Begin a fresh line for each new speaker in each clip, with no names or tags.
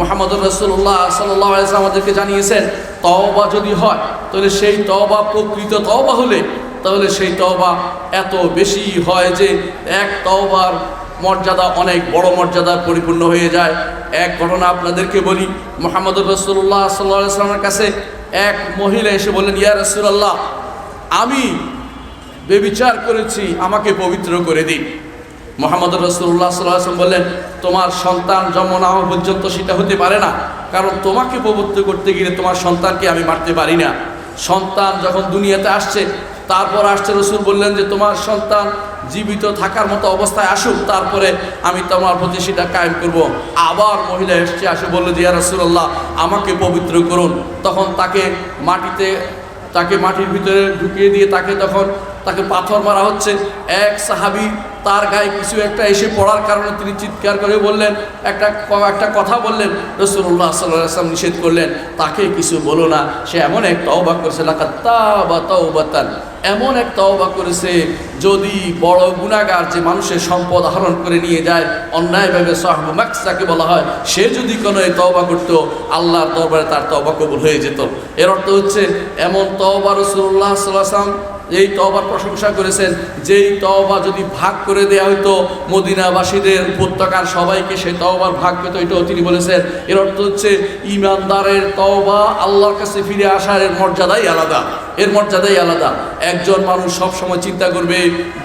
মোহাম্মদ রসুল্লাহ সাল্লাম আমাদেরকে জানিয়েছেন, তওবা যদি হয়, তাহলে সেই তওবা, প্রকৃত তওবা হলে, তাহলে সেই তওবা এত বেশি হয় যে এক তওবার মর্যাদা অনেক বড় মর্যাদা পরিপূর্ণ হয়ে যায়। এক ঘটনা আপনাদেরকে বলি মোহাম্মদ রসুল্লাহ সাল্লাহ সাল্লামের কাছে এক মহিলা এসে বললেন, ইয়া রসুল্লাহ আমি বেবিচার করেছি, আমাকে পবিত্র করে দিন। মোহাম্মদ রসুল্লাহ সাল্লাম বললেন, তোমার সন্তান জন্ম না পর্যন্ত সেটা হতে পারে না। কারণ তোমাকে পবিত্র করতে গেলে তোমার সন্তানকে আমি মারতে পারি না। সন্তান যখন দুনিয়াতে আসছে, তারপর আসছে রসুল বললেন যে, তোমার সন্তান জীবিত থাকার মতো অবস্থায় আসুক, তারপরে আমি তোমার প্রতি সেটা কায়েম করব। আবার মহিলা এসছে, আসে বলল যে রসুল্লাহ আমাকে পবিত্র করুন। তখন তাকে মাটিতে, তাকে মাটির ভিতরে ঢুকিয়ে দিয়ে তাকে তখন, তাকে পাথর মারা হচ্ছে। এক সাহাবি তার গায়ে কিছু একটা এসে পড়ার কারণে তিনি চিৎকার করে বললেন, একটা একটা কথা বললেন রসুল্লাহ সাল্লাম নিষেধ করলেন, তাকে কিছু বলো না, সে এমন এক তওবা করেছে লাকা তাবা তাওবাতান, এমন এক তওবা করেছে, যদি বড় গুণাগার যে মানুষের সম্পদ আহরণ করে নিয়ে যায়, অন্যায়ভাবে সাহব ম্যাক্স যাকে বলা হয়, সে যদি কোনো এই তওবা করতো, আল্লাহর দরবারে তার তওবা কবুল হয়ে যেত। এর অর্থ হচ্ছে, এমন তওবা রসুল্লাহ সাল্লাম এই তবার প্রশংসা করেছেন। যেই তওবা যদি ভাগ করে দেয়া হতো মদিনাবাসীদের উপত্যকার সবাইকে সেই তওবার ভাগ পেত এটাও তিনি বলেছেন, এর অর্থ হচ্ছে, ইমানদারের তওবা আল্লাহর কাছে ফিরে আসার মর্যাদাই আলাদা। এর মর্যাদাই আলাদা। একজন মানুষ সব সময় চিন্তা করবে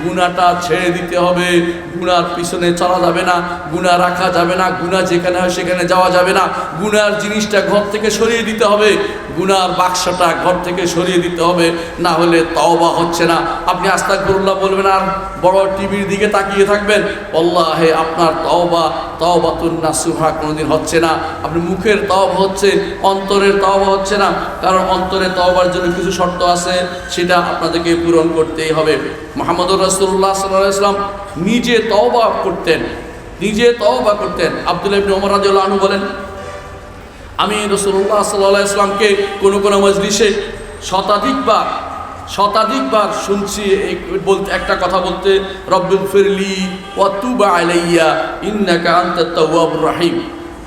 গুণাটা ছেড়ে দিতে হবে গুনার পিছনে চলা যাবে না গুণা রাখা যাবে না গুণা যেখানে হয় সেখানে যাওয়া যাবে না গুনার জিনিসটা ঘর থেকে সরিয়ে দিতে হবে গুনার বাক্সটা ঘর থেকে সরিয়ে দিতে হবে, না হলে তওবা হচ্ছে না। আপনি আস্তাগফিরুল্লাহ বলবেন, আর বড় টিভির দিকে তাকিয়ে থাকবেন আল্লাহে আপনার তওবা তওবাতুন নাসুহা কোনোদিন হচ্ছে না। আপনি মুখের তওবা হচ্ছে, অন্তরের তওবা হচ্ছে না। কারণ অন্তরে তওবার জন্য কিছু শর্ত আছে, সেটা আপনাদেরকে পূরণ করতেই হবে। মোহাম্মদ রাসূলুল্লাহ সাল্লাল্লাহু আলাইহি ওয়াসাল্লাম নিজে তওবা করতেন। নিজে তওবা করতেন। আব্দুল্লাহ ইবনে ওমর রাদিয়াল্লাহু আনহু বলেন, আমি রসুল্লাহ সাল্লাহ ইসলামকে কোনো কোনো মজলিসে শতাধিকবার শতাধিকবার শুনছি বলতে একটা কথা বলতে রব্বুল ফিরলি ওয়াতুবা আলাইয়া ইন্নাকা আনতাত তাওয়াবুর রাহিম।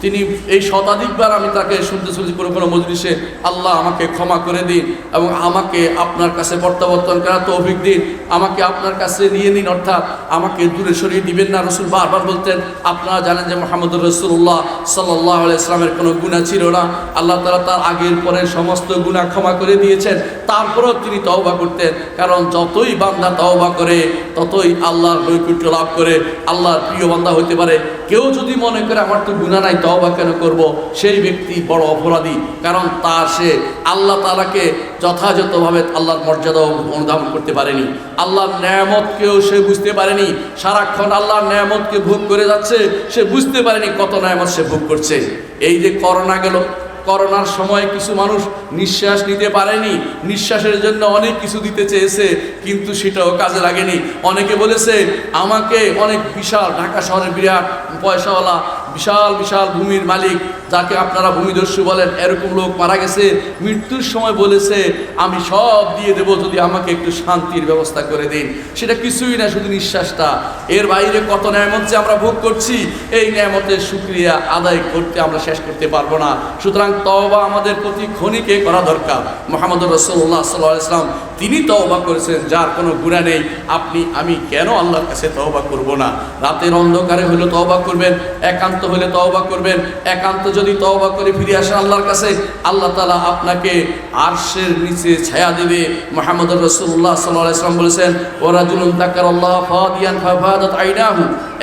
তিনি এই শতাধিকবার আমি তাকে শুনতে শুনছি কোনো কোনো মজলিসে, আল্লাহ আমাকে ক্ষমা করে দিন এবং আমাকে আপনার কাছে প্রত্যাবর্তন করার তৌফিক দিন। আমাকে আপনার কাছে নিয়ে নিন, অর্থাৎ আমাকে দূরে সরিয়ে দিবেন না। রসুল বারবার বলতেন, আপনারা জানেন যে মোহাম্মদ রসুল্লাহ সাল্লাহ ইসলামের কোনো গুণা ছিল না। আল্লাহ তালা তার আগের পরের সমস্ত গুণা ক্ষমা করে দিয়েছেন। তারপরেও তিনি তওবা করতেন, কারণ যতই বান্দা তওবা করে, ততই আল্লাহর নৈকুট্য লাভ করে, আল্লাহর প্রিয় বান্দা হইতে পারে। কেউ যদি মনে করে, আমার তো গুণা নাই, তওবা কেন করব? সেই ব্যক্তি বড় অপরাধী। কারণ তার সে আল্লাহ তালাকে যথাযথভাবে আল্লাহর মর্যাদা অনুধাবন করতে পারেনি। আল্লাহর ন্যায়ামতকেও সে বুঝতে পারেনি। সারাক্ষণ আল্লাহর ন্যায়ামতকে ভোগ করে যাচ্ছে, সে বুঝতে পারেনি কত ন্যায়ামত সে ভোগ করছে। এই যে করোনা গেল, করোনার সময় কিছু মানুষ নিঃশ্বাস নিতে পারেনি, নিঃশ্বাসের জন্য অনেক কিছু দিতে চেয়েছে, কিন্তু সেটাও কাজে লাগেনি। অনেকে বলেছে, আমাকে অনেক বিশাল ঢাকা শহরের বিরাট পয়সাওয়ালা বিশাল বিশাল ভূমির মালিক, যাকে আপনারা ভূমিদস্যু বলেন, এরকম লোক মারা গেছে, মৃত্যুর সময় বলেছে, আমি সব দিয়ে দেব যদি আমাকে একটু শান্তির ব্যবস্থা করে দিন। সেটা কিছুই না, শুধু নিঃশ্বাসটা। এর বাইরে কত ন্যায়ামত যে আমরা ভোগ করছি, এই ন্যায়ামতের সুক্রিয়া আদায় করতে আমরা শেষ করতে পারব না। সুতরাং তবা আমাদের প্রতি ক্ষণিকে করা দরকার। মোহাম্মদ রসুল্লাহ সাল্লাহ ইসলাম তিনি তওবা করেছেন, যার কোনো গুণা নেই। আপনি, আমি কেন আল্লাহর কাছে তওবা করব না? রাতের অন্ধকারে হলে তওবা করবেন, একান্ত হলে তওবা করবেন। একান্ত যদি তওবা করে ফিরে আসেন আল্লাহর কাছে, আল্লাহ তালা আপনাকে আরশের নিচে ছায়া দেবে। মোহাম্মদ রসুল্লাহ সাল্লাহ ইসলাম বলেছেন ওরা জুলুম তাকার আল্লাহ ফাদিয়ান ফাদাত আইনাহু।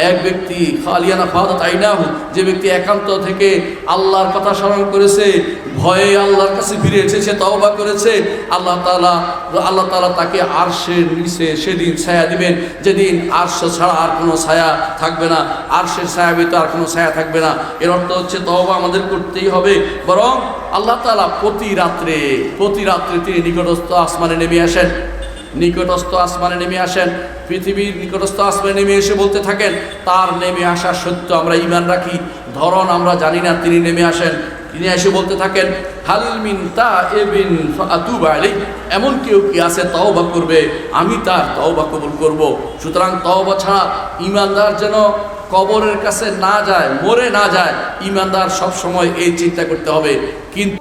এক ব্যক্তি, খালিয়ানা ফাদাত আইনাহু যে ব্যক্তি একান্ত থেকে আল্লাহর কথা স্মরণ করেছে, ভয়ে আল্লাহর কাছে ফিরে এসেছে, তওবা করেছে, আল্লাহ তালা আল্লাহ তালা তাকে আরশের নিচে সেদিন ছায়া দিবেন। যেদিন আরশ ছাড়া আর কোনো ছায়া থাকবে না, আরশের ছায়া ব্যতীত আর কোনো ছায়া থাকবে না। এর অর্থ হচ্ছে তওবা আমাদের করতেই হবে। বরং আল্লাহ তালা প্রতি রাত্রে প্রতি রাত্রে তিনি নিকটস্থ আসমানে নেমে আসেন। নিকটস্থ আসমানে নেমে আসেন। পৃথিবীর নিকটস্থ আসমানে নেমে এসে বলতে থাকেন, তার নেমে আসার সত্য আমরা ইমান রাখি ধরন আমরা জানি না। তিনি নেমে আসেন। তিনি এসে বলতে থাকেন হালমিন তা এবিন এমন কেউ কি আছে তাও তওবা করবে? আমি তার তওবা কবুল করব। সুতরাং তওবা ছাড়া ইমানদার যেন কবরের কাছে না যায়, মরে না যায় ইমানদার সব সময় এই চিন্তা করতে হবে। কিন্তু